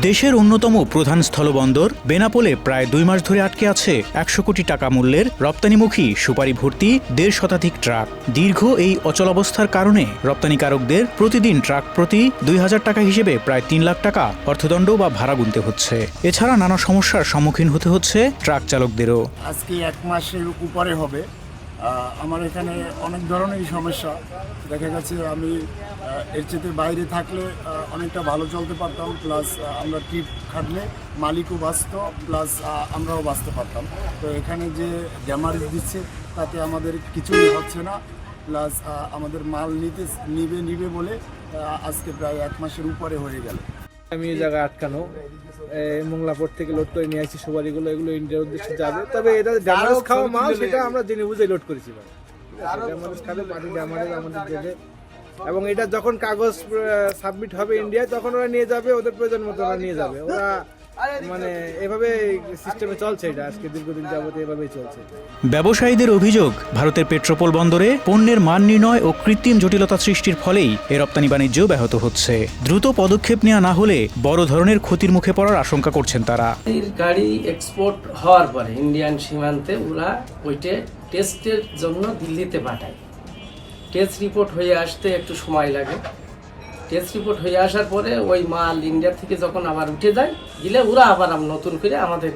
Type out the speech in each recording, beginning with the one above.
দেশের অন্যতম প্রধান স্থলবন্দর, বেনাপোলে প্রায় দুই মাস ধরে আটকে আছে একশো কোটি টাকা মূল্যের রপ্তানিমুখী সুপারি ভর্তি দেড় শতাধিক ট্রাক। দীর্ঘ এই অচলাবস্থার কারণে রপ্তানিকারকদের প্রতিদিন ট্রাক প্রতি দুই হাজার টাকা হিসেবে প্রায় তিন লাখ টাকা অর্থদণ্ড বা ভাড়া গুনতে হচ্ছে। এছাড়া নানা সমস্যার সম্মুখীন হতে হচ্ছে ট্রাক চালকদেরও। আজকে এক মাসের উপরে হবে। আমার এখানে অনেক ধরনেরই সমস্যা। দেখা গেছে আমি এর চেয়ে বাইরে থাকলে অনেকটা ভালো চলতে পারতাম, প্লাস আমরা ট্রিপ খাটলে মালিকও বাঁচত, প্লাস আমরাও বাঁচতে পারতাম। তো এখানে যে ড্যামারেজ দিচ্ছে, তাতে আমাদের কিছুই হচ্ছে না। প্লাস আমাদের মাল নিতে, নিবে নিবে বলে আজকে প্রায় এক মাসের উপরে হয়ে গেল। আমি এই জায়গায় আটকানো মোংলাপুর থেকে লোড করে নিয়ে আসছি সুপারিগুলো এগুলো ইন্ডিয়ার উদ্দেশ্যে যাবে। তবে এটা ড্যামারেজ খাওয়া মাল সেটা আমরা জেনে বুঝে লোড করেছি ড্যামারেজ খাবে পানি ড্যামারেজ আমাদের জেলে এবং এটা যখন কাগজ সাবমিট হবে ইন্ডিয়ায় তখন ওরা নিয়ে যাবে ওদের প্রয়োজন মতো ওরা নিয়ে যাবে। ওরা মানে এভাবে সিস্টেমে চলছে এটা আজকে দীর্ঘদিন যাবত এভাবেই চলছে। ব্যবসায়ীদের অভিযোগ ভারতের পেট্রোপোল বন্দরে পণ্যের মান নির্ণয় ও কৃত্রিম জটিলতা সৃষ্টির ফলেই এ রপ্তানি বাণিজ্য ব্যাহত হচ্ছে। দ্রুত পদক্ষেপ নেওয়া না হলে বড় ধরনের ক্ষতির মুখে পড়ার আশঙ্কা করছেন তারা। গাড়ি এক্সপোর্ট হওয়ার পরে ইন্ডিয়ান সীমান্তে ওরা ওইটা টেস্টের জন্য দিল্লিতে পাঠায়। টেস্ট রিপোর্ট হয়ে আসতে একটু সময় লাগে। টেস্ট রিপোর্ট হয়ে আসার পরে ওই মাল ইন্ডিয়া থেকে যখন আবার উঠে যায়, গেলে ওরা আবার নতুন করে আমাদের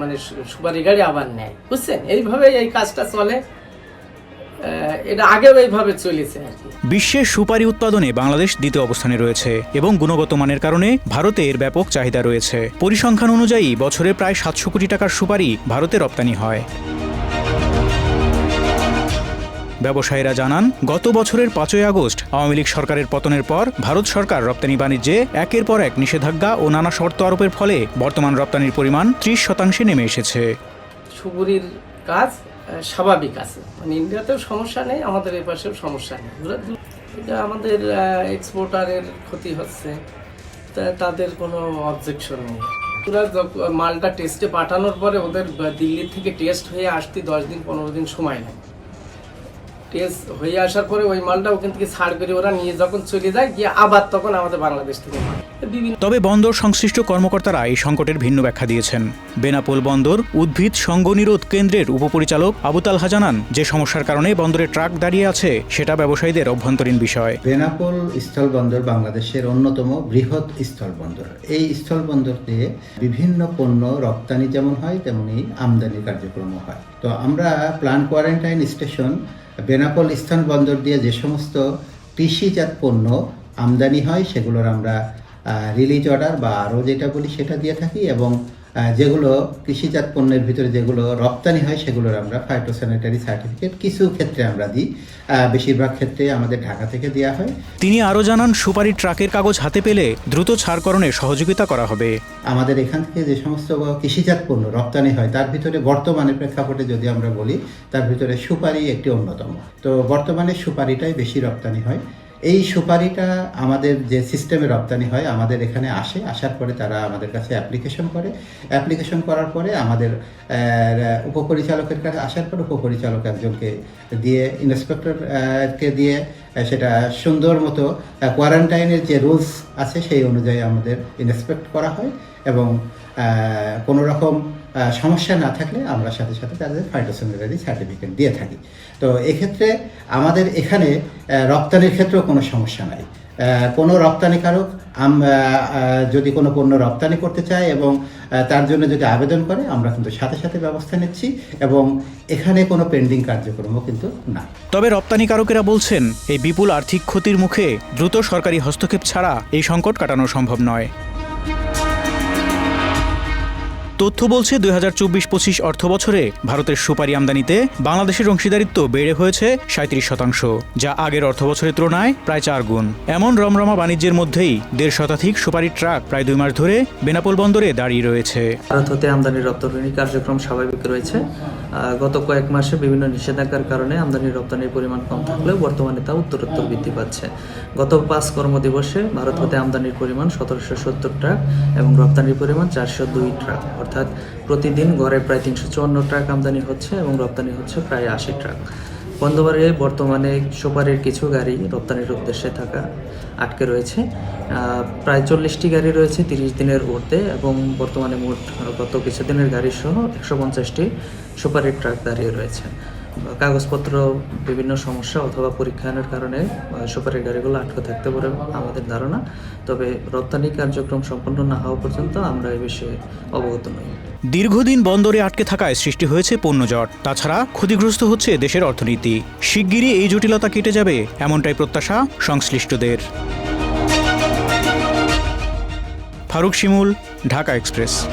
মানে সুপারি গাড়ি আবার নেয়। বুঝছেন? এইভাবে এই কাজটা চলে। এটা আগেও এইভাবে চলেছে বিশ্বের সুপারি উৎপাদনে বাংলাদেশ দ্বিতীয় অবস্থানে রয়েছে এবং গুণগত মানের কারণে ভারতে এর ব্যাপক চাহিদা রয়েছে। পরিসংখ্যান অনুযায়ী বছরে প্রায় সাতশো কোটি টাকার সুপারি ভারতে রপ্তানি হয়। ব্যবসায়ীরা জানান, গত বছরের পাঁচই আগস্ট আওয়ামী লীগ সরকারের পতনের পর ভারত সরকার রপ্তানি বাণিজ্যে একের পর এক নিষেধাজ্ঞা ও নানা শর্ত আরোপের ফলে বর্তমান রপ্তানির পরিমাণ ত্রিশ শতাংশে নেমে এসেছে। সুপুরির কাজ স্বাভাবিক আছে। মানে ইন্ডিয়াতেও সমস্যা নেই, আমাদের এই পাশেও সমস্যা নেই। এটা আমাদের এক্সপোর্টারের ক্ষতি হচ্ছে। তাদের কোনো অবজেকশন নেই। ওরা মালটা টেস্টে পাঠানোর পরে ওদের দিল্লি থেকে টেস্ট হয়ে আসতে দশ দিন, পনেরো দিন সময় নেয়। টেস্ট হয়ে আসার পরে ওই মালটা ওখান থেকে ছাড় করে ওরা নিয়ে যখন চলে যায় গিয়ে আবার তখন আমাদের বাংলাদেশ থেকে তবে বন্দর সংশ্লিষ্ট কর্মকর্তারা এই সংকটের ভিন্ন ব্যাখ্যা দিয়েছেন। বেনাপোল বন্দর উদ্ভিদ সঙ্গ নিরোধ কেন্দ্রের উপপরিচালক আবুতাল হাজানান যে সমস্যার কারণে বন্দরে ট্রাক দাঁড়িয়ে আছে সেটা ব্যবসায়ীদের অভ্যন্তরীণ বিষয়। বেনাপোল স্থল বন্দর বাংলাদেশের অন্যতম বৃহৎ স্থল বন্দর। এই স্থলবন্দর দিয়ে বিভিন্ন পণ্য রপ্তানি যেমন হয় তেমনি আমদানি কার্যক্রম হয়। তো আমরা প্লান কোয়ারেন্টাইন স্টেশন বেনাপোল স্থলবন্দর দিয়ে যে সমস্ত কৃষিজাত পণ্য আমদানি হয়, সেগুলোর আমরা রিলিজ অর্ডার বা আরও যেটা বলি সেটা দিয়ে থাকি এবং যেগুলো কৃষিজাত পণ্যের ভিতরে যেগুলো রপ্তানি হয় সেগুলোর আমরা ফাইটোস্যানিটারি সার্টিফিকেট কিছু ক্ষেত্রে আমরা দিই। বেশিরভাগ ক্ষেত্রে আমাদের ঢাকা থেকে দেওয়া হয়। তিনি আরও জানান সুপারি ট্রাকের কাগজ হাতে পেলে দ্রুত ছাড়করণে সহযোগিতা করা হবে। আমাদের এখান থেকে যে সমস্ত কৃষিজাত পণ্য রপ্তানি হয় তার ভিতরে বর্তমানে প্রেক্ষাপটে যদি আমরা বলি তার ভিতরে সুপারি একটি অন্যতম। তো বর্তমানে সুপারিটাই বেশি রপ্তানি হয়। এই সুপারিটা আমাদের যে সিস্টেমে রপ্তানি হয়, আমাদের এখানে আসে, আসার পরে তারা আমাদের কাছে অ্যাপ্লিকেশন করে। অ্যাপ্লিকেশন করার পরে আমাদের উপপরিচালকের কাছে আসার পর উপপরিচালক একজনকে দিয়ে ইন্সপেক্টরকে দিয়ে, সেটা সুন্দর মতো কোয়ারেন্টাইনের যে রুলস আছে, সেই অনুযায়ী আমাদের ইন্সপেক্ট করা হয় এবং কোনো রকম সমস্যা না থাকলে আমরা সাথে সাথে তাদের ফাইটোসেমিনারি সার্টিফিকেট দিয়ে থাকি। তো এক্ষেত্রে আমাদের এখানে রপ্তানির ক্ষেত্রেও কোনো সমস্যা নাই। কোনো রপ্তানিকারক যদি কোনো পণ্য রপ্তানি করতে চায় এবং তার জন্য যদি আবেদন করে, আমরা কিন্তু সাথে সাথে ব্যবস্থা নিচ্ছি এবং এখানে কোনো পেন্ডিং কার্যক্রমও কিন্তু না তবে রপ্তানিকারকেরা বলছেন, এই বিপুল আর্থিক ক্ষতির মুখে দ্রুত সরকারি হস্তক্ষেপ ছাড়া এই সংকট কাটানো সম্ভব নয়। তথ্য বলছে দুই হাজার চব্বিশ পঁচিশ অর্থ বছরে ভারতের সুপারি আমদানিতে বাংলাদেশের অংশীদারিত্ব বেড়ে হয়েছে সাঁত্রিশ শতাংশ, যা আগের অর্থ বছরের তুলনায় প্রায় চার গুণ। এমন রমরমা বাণিজ্যের মধ্যেই দেড় শতাধিক সুপারি ট্রাক প্রায় দুই মাস ধরে বেনাপোল বন্দরে দাঁড়িয়ে রয়েছে। ভারত হতে আমদানি রপ্তানি কার্যক্রম স্বাভাবিক রয়েছে। গত কয়েক মাসে বিভিন্ন নিষেধাজ্ঞার কারণে আমদানি রপ্তানির পরিমাণ কম থাকলেও বর্তমানে তা উত্তরোত্তর বৃদ্ধি পাচ্ছে। গত পাঁচ কর্মদিবসে ভারত হতে আমদানির পরিমাণ সতেরোশো সত্তর ট্রাক এবং রপ্তানির পরিমাণ চারশো দুই ট্রাক। অর্থাৎ প্রতিদিন গড়ে প্রায় তিনশো চুয়ান্ন ট্রাক আমদানি হচ্ছে এবং রপ্তানি হচ্ছে প্রায় আশি ট্রাক। বন্ধবারে বর্তমানে সুপারির কিছু গাড়ি রপ্তানির উদ্দেশ্যে থাকা আটকে রয়েছে। প্রায় চল্লিশটি গাড়ি রয়েছে তিরিশ দিনের ঊর্ধ্বে এবং বর্তমানে মোট গত কিছুদিনের গাড়ি সহ একশো পঞ্চাশটি সুপারির ট্রাক দাঁড়িয়ে রয়েছে। কাগজপত্র, বিভিন্ন সমস্যা অথবা পরীক্ষায়নের কারণে সুপারির গাড়িগুলো আটকে থাকতে পারে আমাদের ধারণা। তবে রপ্তানি কার্যক্রম সম্পন্ন না হওয়া পর্যন্ত আমরা এ বিষয়ে অবগত নই। দীর্ঘদিন বন্দরে আটকে থাকায় সৃষ্টি হয়েছে পণ্যজট তাছাড়া ক্ষতিগ্রস্ত হচ্ছে দেশের অর্থনীতি। শিগগিরই এই জটিলতা কেটে যাবে, এমনটাই প্রত্যাশা সংশ্লিষ্টদের। ফারুক শিমুল, ঢাকা এক্সপ্রেস।